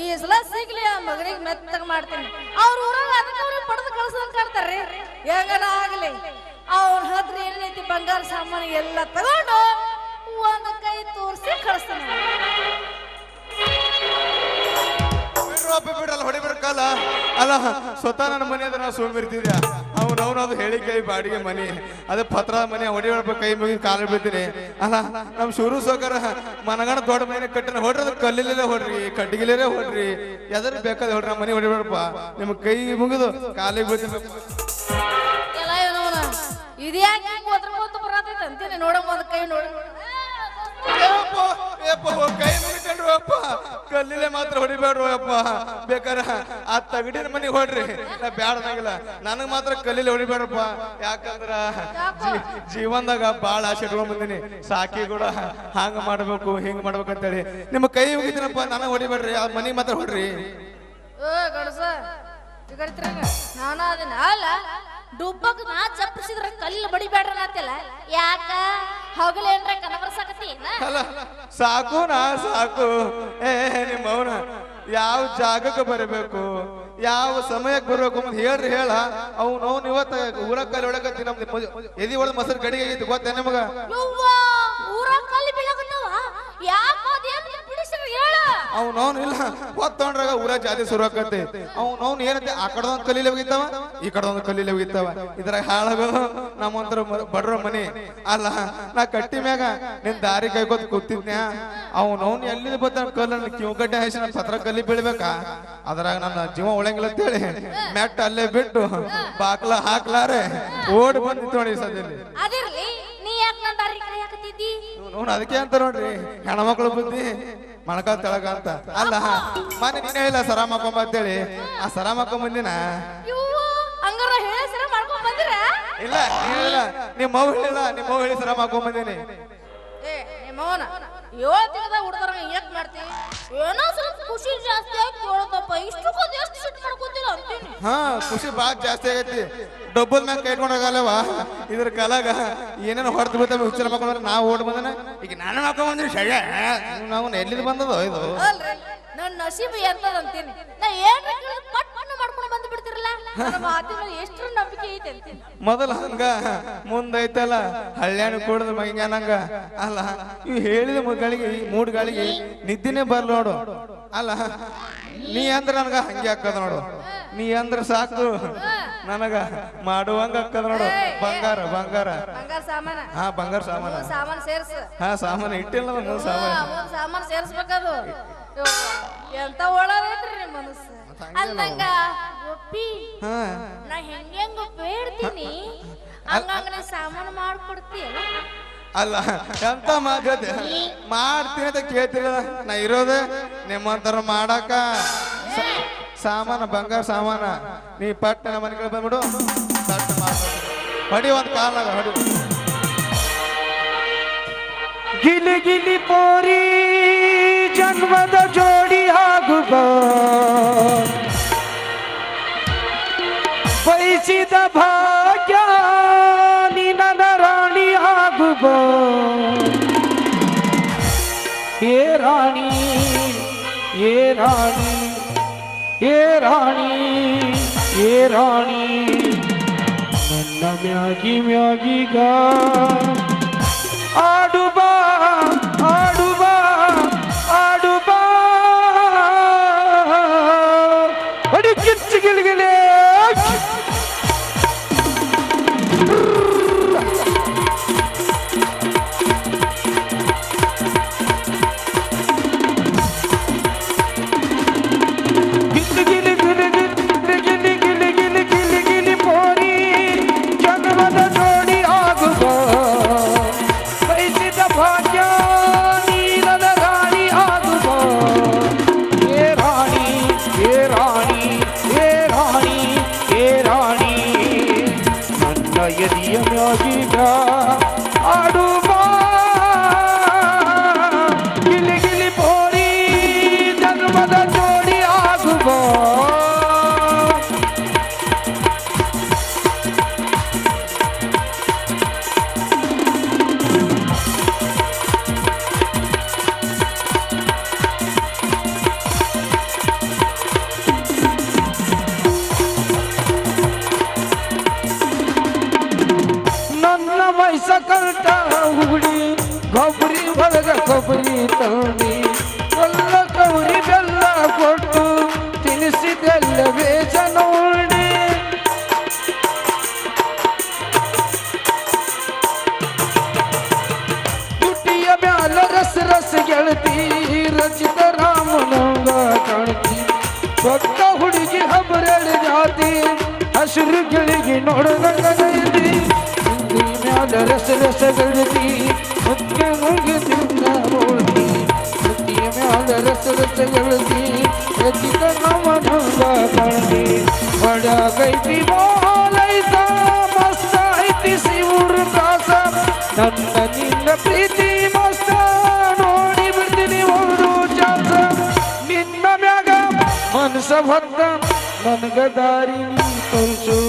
ಈ ಸಲ ಸಿಗ್ಲಿ, ಆ ಮಗನಿಗೆ ಮೆತ್ತಗ ಮಾಡ್ತೀನಿ. ಅವ್ರ ಊರಾಗ ಅದಕ್ಕೆ ಅವ್ರಿಗೆ ಪಡೆದು ಕಳ್ಸೋದ್ ಕಾಡ್ತಾರ್ರಿ ಹೆಂಗನ ಆಗ್ಲಿ? ಅವ್ರ ಹತ್ರ ಏನೈತಿ ಬಂಗಾರ ಸಾಮಾನು ಎಲ್ಲ ತಗೊಂಡು ಒಂದ್ ಕೈ ತೋರಿಸಿ ಕಳಿಸ್ತಾನೆ. ಬಿಡ್ರಪ್ಪ ಬಿಡಲ್ಲ ಕಾಲ ಅಲ್ಲ. ಸ್ವತಃ ನನ್ನ ಮನೆ ನಾವು ಸುಮ್ಮಿರ್ತಿದ್ಯಾ ಅವ್ನು ಅವ್ನು ಅದು ಹೇಳಿ ಕೈ ಬಾಡಿಗೆ ಮನೆ. ಅದೇ ಪತ್ರ ಮನೆ ಹೊಡಿಬೇಡ ಕೈ ಮುಗಿ ಕಾಲು ಬೀಳ್ತೀನಿ ಅಲ್ಲ ನಮ್ ಶುರು ಸೋಕರ ಮನಗಣ ದೊಡ್ಡ ಮನೆ ಕಟ್ಟಿನ ಹೊಡ್ರಿ ಅದು ಕಲ್ಲಿಲ್ಲೇ ಹೊಡ್ರಿ ಕಟ್ಟಿಗಿಲೇ ಹೊಡ್ರಿ. ಎದ್ರ ಬೇಕಾದ ಹೊಡ್ರಿ ನಮ್ಮ ಮನೆ ಹೊಡಿಬೇಡಪ್ಪ ನಿಮ್ ಕೈ ಮುಗಿದು ಕಾಲಿಗೆ ಬೀಳ್ತೀನಿ ಇದ್ಯಾಕೆ ನೋಡಮ್ಮ ಕೈ ನೋಡಿ. ಕೈ ಮುಗಿತೇನ್ರಿ ಅಪ್ಪ ಕಲ್ಲಿಲೆ ಮಾತ್ರ ಹೊಡಿಬೇಡ್ರು ಅಪ್ಪ. ಬೇಕಾರ ಆ ತಗಡಿನ ಮನೆಗೆ ಹೊಡ್ರಿ ನಾ ಬ್ಯಾಡದಂಗಿಲ್ಲ. ನನಗ್ ಮಾತ್ರ ಕಲ್ಲಿಲೆ ಹೊಡಿಬೇಡ್ರಪ್ಪ. ಯಾಕಂದ್ರ ಜೀವನದಾಗ ಬಾಳ ಆಸೆ ಇಟ್ಕೊಂಡ್ ಬಂದಿನಿ ಸಾಕಿ ಕೂಡ ಹಂಗ ಮಾಡ್ಬೇಕು, ಹಿಂಗ್ ಮಾಡ್ಬೇಕು ಅಂತೇಳಿ ನಿಮ್ಮ ಕೈ ಹೋಗಿದ್ದೀನಪ್ಪ ನನಗ್ ಹೊಡಿಬೇಡ್ರಿ. ಆ ಮನೆಗೆ ಮಾತ್ರ ಹೊಡ್ರಿ. ಅದನ್ನ ಅಲ್ಲ, ಡುಬ್ಬಕ್ ನಾ ಚಪ್ಪಿಸಿದ್ರ ಕಲ್ಲು ಬಡಿಬೇಡ್ರ ಯಾಕ? ಹಗಲೇನ್ರ ಕನಬರ್ಸಕತ್ತಿ ಅಲ್ಲ ಸಾಕು ನಾ ಸಾಕು. ಏ ನಿಮ್ಮ ಅವನ ಯಾವ ಜಾಗಕ್ಕೆ ಬರಬೇಕು? ಯಾವ ಸಮಯಕ್ಕೆ ಬರಬೇಕು ಅಂತ ಹೇಳ್ರಿ ಹೇಳ. ಅವ್ನು ಅವ್ನು ಇವತ್ತ ಊರ ಕಲ್ಲಿ ಒಳಗತ್ತಿ ನಮ್ದು ಎದಿ ಒಳಗೆ ಮೊಸರು ಗಡಿಗೆ ಆಗೈತಿ ಗೊತ್ತೇ ನಿಮಗ? ಯವ್ವ ಊರ ಕಲ್ಲು ಬೀಳಕತ್ತವ ಯಾಕ ಅದೇನ್ ಬಿಡಿಸ್ರ ಹೇಳ ಅವ್ನು ಅವ್ನು ಇಲ್ಲ. ಒತ್ತೊಂಡ್ರಾಗ ಊರ ಜಾತಿ ಶುರು ಆಕತಿ ಅವ್ನು ಅವ್ನು ಏನಂತೆ? ಆ ಕಡೆದೊಂದು ಒಂದು ಕಲ್ಲಿಲೆ ಹೋಗಿತ್ತಾವ ಈ ಕಡೆ ಒಂದು ಕಲ್ಲಿಲೆ ಹೋಗಿತ್ತಾವ ಇದ್ರಾಗ ಹಾಳಾಗೋದು ನಮ್ಮಂತರ ಬಡ್ರ ಮನೆ. ಅಲ್ಲ ನಾ ಕಟ್ಟಿ ಮ್ಯಾಗ ನಿನ್ ದಾರಿ ಕೈಗೋದ್ ಕೂತಿದ್ನ್ಯಾ? ಅವ್ನು ಅವ್ನು ಎಲ್ಲಿಂದ ಬರ್ತಾನ ಕಲ್ಲ ಕಿವ್ ಗಡ್ಡೆ ಹಾಯಿಸಿ ನನ್ನ ಪತ್ರ ಕಲ್ಲಿ ಬೀಳ್ಬೇಕಾ? ಅದ್ರಾಗ ನನ್ನ ಜೀವ ಉಳಂಗಿಲ್ಲ ಅಂತೇಳಿ ಮೆಟ್ಟ ಅಲ್ಲೇ ಬಿಟ್ಟು ಬಾಕ್ಲ ಹಾಕ್ಲಾರೆ. ಓಡ್ ಬಂದು ನೋಡಿ ಸದ್ಯಲ್ಲಿ ಅದಿರ್ಲಿ ನೀ ಯಾಕ ನನ್ನ ದಾರಿ ಕರೆಯಾಕತ್ತಿದ್ದಿ ಅದಕ್ಕೆ ಅಂತ ನೋಡ್ರಿ ಹೆಣ್ಮಕ್ಳು ಬುದ್ಧಿ. ಮಣಕಾಲ್ ತೆಳಗ ಅಂತ. ಅಲ್ಲ ಮನೆ ನೀನೇ ಇಲ್ಲ ಸರ ಮಕ್ಕೊಂಬ ಅಂತೇಳಿ. ಆ ಸರ ಮಕ್ಕೊಂಡ್ ಬಂದಿನ ಯವ್ವ ಹಂಗಾರ ಹೇಳ ಸರ ಮಾಡ್ಕೊಂಡ್ ಬಂದಿರ? ಇಲ್ಲ ಹೇಳಿಲ್ಲ. ನಿಮ್ಮ ಮಗು ಹೇಳಿಲ್ಲ ನಿಮ್ಮ ಮಗು ಹೇಳಿ ಸರ ಮಕ್ಕೊಂಡ್ ಏ ನಿಮ್ಮವನ ಏಳು ತಿಂಗಳದಾಗ ಹುಡ್ದಾರ ಏಕ್ ಮಾಡ್ತಿ? ಏನೋ ಸ್ವಲ್ಪ ಖುಷಿ ಜಾಸ್ತಿ ಆಗಿ ಕೇಳೋದಪ್ಪ ಇಷ್ಟಕ್ಕೊಂದು ಎಷ್ಟು ಸಿಟ್ಟು ಮಾಡ್ಕೊತಿಲ್ಲ ಅಂತೀನಿ. ಹಾ ಖುಷಿ ಬಾಳ ಜಾಸ್ತಿ ಆಗೈತಿ. ಡಬ್ಬಲ್ ಮ್ಯಾಗ ಕೈ ಇಟ್ಕೊಂಡ್ ಹೋಗಲ್ಲವ? ಇದ್ರ ಕಾಲಾಗ ಏನೇನು ಹೊರತು ಬೀಳ್ತಾವೆ ಹುಚ್ಚರ ಮಕ್ಕಳು ನಾವು ಓಡ್ ಬಂದನ? ಈಗ ನಾನು ಬಂದ್ರಿ ಶಳ್ಯ ನಾವು ಎಲ್ಲಿದ್ ಬಂದದೋ ಇದು? ಅಲ್ರಿ ನನ್ನ ನಸೀಬು ಎಂತದ ಅಂತೀನಿ ನಾ ಏನ್ ಎಷ್ಟು ನಂಬಿಕೆ ಐತೆ ಮೊದಲ ಹಂಗ ಮುಂದೈತಲ್ಲ ಹಳ್ಳ್ಯಾಣ ಕೂಡದ ಮೈಂಗಾನಂಗ ಅಲ್ಲ ಇವ್ ಹೇಳಿದ ಮಗಳಿಗೆ ಮೂಡ್ ಗಾಳಿಗೆ ನಿದ್ದಿನೇ ಬರ್ ನೋಡು. ಅಲ್ಲ ನೀ ಅಂದ್ರ ನನಗ ಹಂಗೆ ಹಾಕದ ನೋಡು. ನೀ ಅಂದ್ರ ಸಾಕು ನನಗ ಮಾಡುವಂಗ ಅಕ್ಕದ ನೋಡು. ಬಂಗಾರ ಬಂಗಾರ. ಹಾ ಬಂಗಾರ ಸಾಮಾನ. ಹಾ ಸಾಮಾನ ಇಟ್ಟಿಲ್ಲ ಮೂರ್ ಸಾಮಾನ. ಸಾಮಾನು ಸೇರ್ಸ್ಬೇಕದು. ಎಂತ ಒಳಗೈತ್ರಿ ನಿಮ್ ಮನಸ್ಸು. ಅಂದಂಗ ಒಪ್ಪಿ ಹಾ. ನಾ ಹೆಂಗ್ ಬೇಡ್ತೀನಿ. ಹಂಗಂಗ್ರೆ ಸಾಮಾನು ಮಾಡ್ಕೊಡ್ತೀಯಲ್ಲ ಅಲ್ಲ ಎಂತ ಮಾತೈತೆ ಮಾಡ್ತೀನಿ ಅಂತ ಕೇಳ್ತಿರ? ನಾ ಇರೋದು ನಿಮ್ಮಂತರ ಮಾಡಾಕ. ಸಾಮಾನ ಬಂಗಾರ ಸಾಮಾನ. ನೀ ಪಟ್ಟ ನಮ್ಮ ಮನೆ ಕಡೆ ಬಂದ್ಬಿಡು. ಸಟ್ಟ ಮಾಡ್ತೀನಿ. ಹೊಡಿ ಒಂದ್ ಕಾಲಾಗ ಹೊಡಿ. ಗಿಲಿ ಗಿಲಿ ಪೋರಿ ಜನ್ಮದ ಜೋಡಿ હે રાણી હે રાણી હે રાણી હે રાણી. નન્ના મ્યાગી મ્યાગી ગા ಗಾಯದಿಯ ಮ್ಯೋಗಿಗ ಆಡು ಸಚಿತ ರಾಮನಂಗ ಕಾಣ್ತಿ ಭಕ್ತ ಹುಡುಗಿ ಹಬ್ಬರಳಿ ಜಾತಿ ಹಸಿರು ಗಿಳಿಗೆ ನೋಡದಂಗ ನೈತಿ ಹಿಂದಿ ಮ್ಯಾಲ ರಸ ರಸ ಗಳಿತಿ ಮುಖ್ಯ ಮುಗಿ ತಿಂದ ಹೋಗಿ ಹಿಂದಿ ಮ್ಯಾಲ ರಸ ರಸ ಗಳಿತಿ ಸಚಿತ ರಾಮನಂಗ ಕಾಣ್ತಿ ಬಡ ಗೈತಿ ಮೋಲೈತ ಮಸ್ತ ಐತಿ ಸಿವುರು ಕಾಸ ನನ್ನ ನಿನ್ನ ಪ್ರೀತಿ ಮಾ गदारी परसो